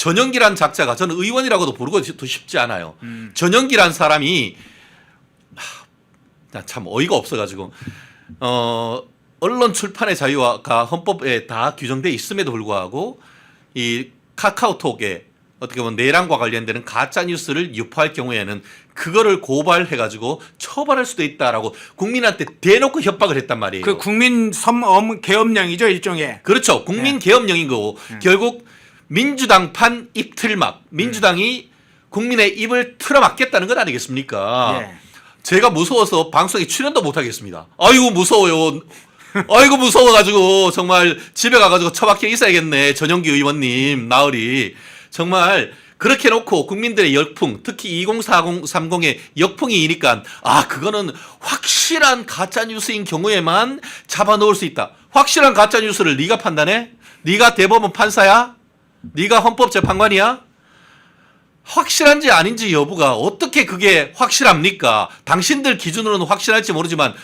전영기란 작자가 저는 의원이라고도 부르고 더 쉽지 않아요. 음. 전영기란 사람이 하, 나참 어이가 없어가지고 어 언론 출판의 자유가 헌법에 다 규정돼 있음에도 불구하고 이 카카오톡에 어떻게 보면 내란과 관련되는 가짜 뉴스를 유포할 경우에는 그거를 고발해 가지고 처벌할 수도 있다라고 국민한테 대놓고 협박을 했단 말이에요. 그 국민 섬엄 계엄령이죠 일종의. 그렇죠. 국민 계엄령인 거고 결국 민주당판 입틀막 민주당이 국민의 입을 틀어막겠다는 것 아니겠습니까? 예. 제가 무서워서 방송에 출연도 못 하겠습니다. 아이고 무서워요. 아이고 무서워가지고 정말 집에 가가지고 처박혀 있어야겠네. 전용기 의원님 나으리 정말 그렇게 놓고 국민들의 열풍 특히 204030의 역풍이니까 아 그거는 확실한 가짜 뉴스인 경우에만 잡아놓을 수 있다. 확실한 가짜 뉴스를 네가 판단해? 네가 대법원 판사야? 네가 헌법재판관이야? 확실한지 아닌지 여부가 어떻게 그게 확실합니까? 당신들 기준으로는 확실할지 모르지만